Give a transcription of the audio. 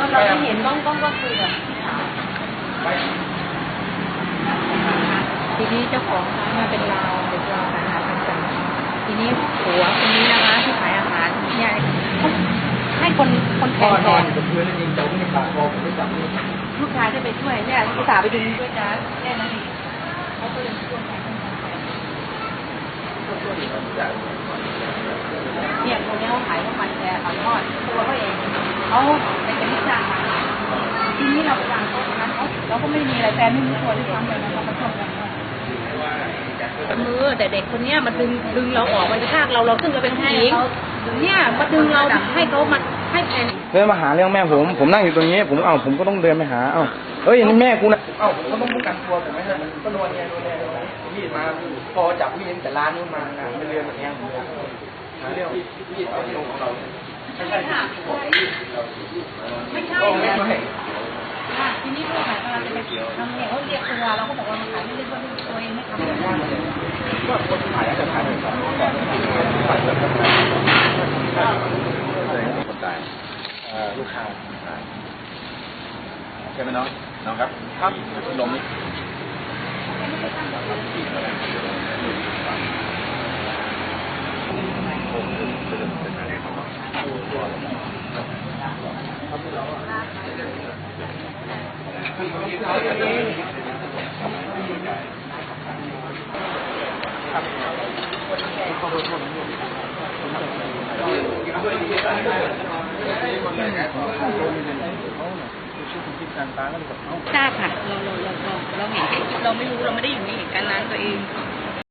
ก็เราไม่เห็นต้องต้องก็คุยกับทีนี้เจ้าของร้านมาเป็นลาวเป็นลาวขายอาหารตามสั่งทีนี้ผัวคนนี้นะคะที่ขายอาหารเนี่ยเขาให้คนคนแทพ่อนแทนอนนอยู่บนพื้นแล้วยิงแต่ไม่ได้ปากคอผมไม่จับนี่ลูกชายจะไปช่วยเนี่ยอุตส่าห์ไปดึงด้วยจ้าแค่นั้นเองเขาก็เลยช่วยกันเนี่ยคนนี้เขาขายข้าวมันแกขายทอดตัวเขาเองเขาไป จ้างทีนี้เราไปจ้างเขาทานเขาเราก็ไม่มีอะไรแฟนไม่มีตัวด้วยซ้ำเลยนะเราก็ชอบกันว่ามือแต่เด็กคนเนี้ยมาดึงดึงเราออกมันกระชากเราเราซึ่งเราเป็นผู้หญิงเนี่ยมาดึงเราให้เขามาให้แฟนเดินมาหาเรื่องแม่ผม ผมนั่งอยู่ตรงนี้ ผมเอ้าผมก็ต้องเดินไปหาเอ้าเอ้ยนี่แม่กูนะเอ้าผมก็ต้องป้องกันตัวผมไม่ใช่มันก็นวลไงนวลไงนวลไงมีดมาพอจับมีดแต่ร้านนู้นมานะไม่เรียนแบบนี้ผมาเรื่องมีดเอาที่ของเราไม่ใช่ ไม่ใช่ ไม่ เนี่ย ใช่ อะทีนี้ เขาขายกำลังจะไปทำเนี่ยเขาเรียกตัวเราก็บอกว่ามันขายไม่ได้ว่าตัวเองไม่ทำเลยก็คนขายจะขายไปก่อนก่อนคนตายลูกค้าตายใช่ไหมน้องน้องครับครับลมนี่ ทราบค่ะเราเราเราเราเห็นเราไม่รู้เราไม่ได้อยู่ในเหตุการณ์นั้นตัวเอง